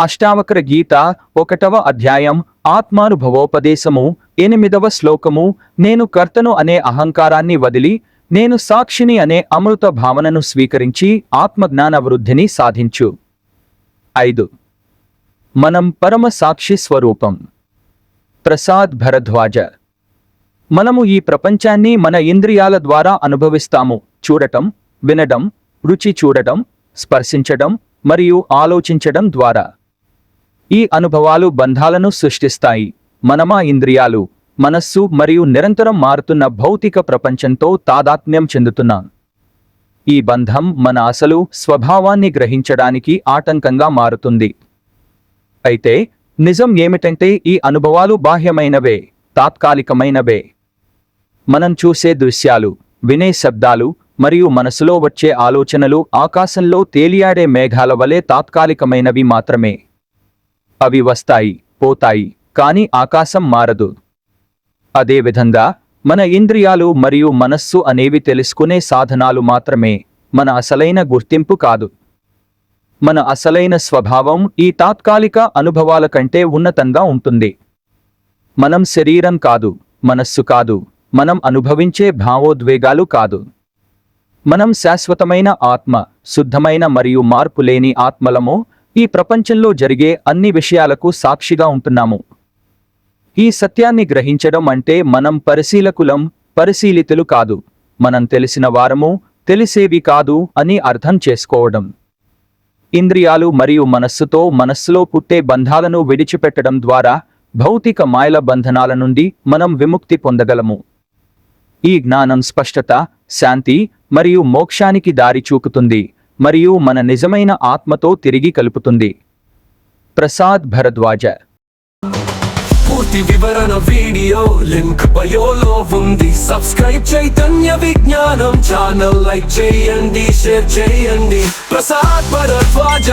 అష్టావక్ర గీత ఒకటవ అధ్యాయం ఆత్మానుభవోపదేశము ఎనిమిదవ శ్లోకము. నేను కర్తను అనే అహంకారాన్ని వదిలి నేను సాక్షిని అనే అమృత భావనను స్వీకరించి ఆత్మజ్ఞాన వృద్ధిని సాధించు. ఐదు. మనం పరమ సాక్షి స్వరూపం. ప్రసాద్ భరద్వాజ. మనము ఈ ప్రపంచాన్ని మన ఇంద్రియాల ద్వారా అనుభవిస్తాము. చూడటం వినడం రుచి చూడటం స్పర్శించడం మరియు ఆలోచించడం ద్వారా. ఈ అనుభవాలు బంధాలను సృష్టిస్తాయి. మనమా ఇంద్రియాలు మనస్సు మరియు నిరంతరం మారుతున్న భౌతిక ప్రపంచంతో తాదాత్మ్యం చెందుతున్నాం. ఈ బంధం మన అసలు స్వభావాన్ని గ్రహించడానికి ఆటంకంగా మారుతుంది. అయితే నిజం ఏమిటంటే ఈ అనుభవాలు బాహ్యమైనవే తాత్కాలికమైనవే. మనం చూసే దృశ్యాలు వినే శబ్దాలు మరియు మనసులో వచ్చే ఆలోచనలు ఆకాశంలో తేలియాడే మేఘాల వలె తాత్కాలికమైనవి మాత్రమే. అవి వస్తాయి పోతాయి కానీ ఆకాశం మారదు. అదేవిధంగా మన ఇంద్రియాలు మరియు మనస్సు అనేవి తెలుసుకునే సాధనాలు మాత్రమే మన అసలైన గుర్తింపు కాదు. మన అసలైన స్వభావం ఈ తాత్కాలిక అనుభవాల కంటే ఉన్నతంగా ఉంటుంది. మనం శరీరం కాదు మనస్సు కాదు మనం అనుభవించే భావోద్వేగాలు కాదు. మనం శాశ్వతమైన ఆత్మ శుద్ధమైన మరియు మార్పులేని ఆత్మలమో ఆత్మలము ఈ ప్రపంచంలో జరిగే అన్ని విషయాలకు సాక్షిగా ఉంటున్నాము. ఈ సత్యాన్ని గ్రహించడం అంటే మనం పరిశీలకులం పరిశీలితులు కాదు. మనం తెలిసిన వారము తెలిసేవి కాదు అని అర్థం చేసుకోవడం. ఇంద్రియాలు మరియు మనస్సుతో మనస్సులో పుట్టే బంధాలను విడిచిపెట్టడం ద్వారా భౌతిక మాయల బంధనాల నుండి మనం విముక్తి పొందగలము. ఈ జ్ఞానం స్పష్టత శాంతి మరియు మోక్షానికి దారి చూపుతుంది. మరియు మన నిజమైన ఆత్మతో తిరిగి కలుపుతుంది. ప్రసాద్ భరద్వాజ. పూర్తి వివరణ వీడియో లింక్ బయోలో ఉంది. సబ్స్క్రైబ్ చైతన్య విజ్ఞానం ఛానల్ లైక్ చేయండి షేర్ చేయండి. ప్రసాద్ భరద్వాజ.